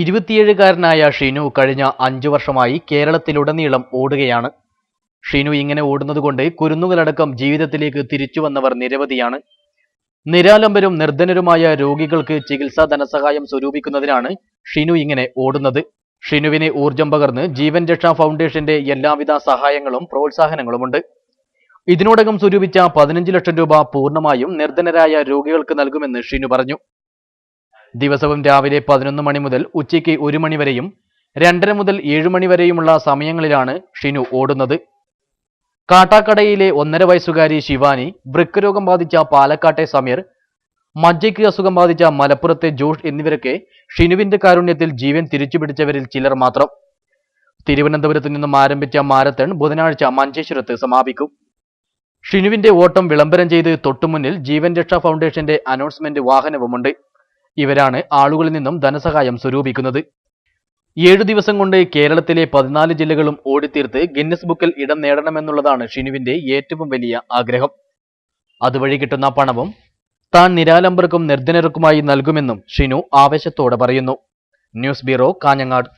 ഇരുപത്തിയേഴുകാരനായ ഷിനു കഴിഞ്ഞ അഞ്ചു വർഷമായി കേരളത്തിലുടനീളം ഓടുകയാണ്. ഷിനു ഇങ്ങനെ ഓടുന്നതുകൊണ്ട് കുരുന്നുകളടക്കം ജീവിതത്തിലേക്ക് തിരിച്ചു വന്നവർ നിരവധിയാണ്. നിരാലംബരും നിർധനരുമായ രോഗികൾക്ക് ചികിത്സാ ധനസഹായം സ്വരൂപിക്കുന്നതിനാണ് ഷിനു ഇങ്ങനെ ഓടുന്നത്. ഷിനുവിന് ഊർജം പകർന്ന് ജീവൻ രക്ഷാ ഫൗണ്ടേഷന്റെ എല്ലാവിധ സഹായങ്ങളും പ്രോത്സാഹനങ്ങളുമുണ്ട്. ഇതിനോടകം സ്വരൂപിച്ച പതിനഞ്ച് ലക്ഷം രൂപ പൂർണമായും നിർധനരായ രോഗികൾക്ക് നൽകുമെന്ന് ഷിനു പറഞ്ഞു. ദിവസവും രാവിലെ പതിനൊന്ന് മണി മുതൽ ഉച്ചയ്ക്ക് ഒരു മണിവരെയും രണ്ടര മുതൽ ഏഴു മണി വരെയുമുള്ള സമയങ്ങളിലാണ് ഷിനു ഓടുന്നത്. കാട്ടാക്കടയിലെ ഒന്നര വയസ്സുകാരി ശിവാനി വൃക്ക രോഗം ബാധിച്ച പാലക്കാട്ടെ സമീർ മജ്ജയ്ക്ക് അസുഖം ബാധിച്ച മലപ്പുറത്തെ ജോഷ് എന്നിവരൊക്കെ ഷിനുവിന്റെ കാരുണ്യത്തിൽ ജീവൻ തിരിച്ചുപിടിച്ചവരിൽ ചിലർ മാത്രം. തിരുവനന്തപുരത്ത് നിന്നും ആരംഭിച്ച മാരത്തൺ ബുധനാഴ്ച മഞ്ചേശ്വരത്ത് സമാപിക്കും. ഷിനുവിന്റെ ഓട്ടം വിളംബരം ചെയ്ത് തൊട്ടുമുന്നിൽ ജീവൻ രക്ഷാ ഫൗണ്ടേഷന്റെ അനൗൺസ്മെന്റ് വാഹനവുമുണ്ട്. ഇവരാണ് ആളുകളിൽ നിന്നും ധനസഹായം സ്വരൂപിക്കുന്നത്. ഏഴു ദിവസം കൊണ്ട് കേരളത്തിലെ പതിനാല് ജില്ലകളും ഓടിത്തീർത്ത് ഗിന്നസ് ബുക്കിൽ ഇടം നേടണമെന്നുള്ളതാണ് ഷിനുവിന്റെ ഏറ്റവും വലിയ ആഗ്രഹം. അതുവഴി കിട്ടുന്ന പണവും താൻ നിരാലംബർക്കും നിർദ്ധനർക്കുമായി നൽകുമെന്നും ഷിനു ആവേശത്തോടെ പറയുന്നു. News bureau Kanhangad.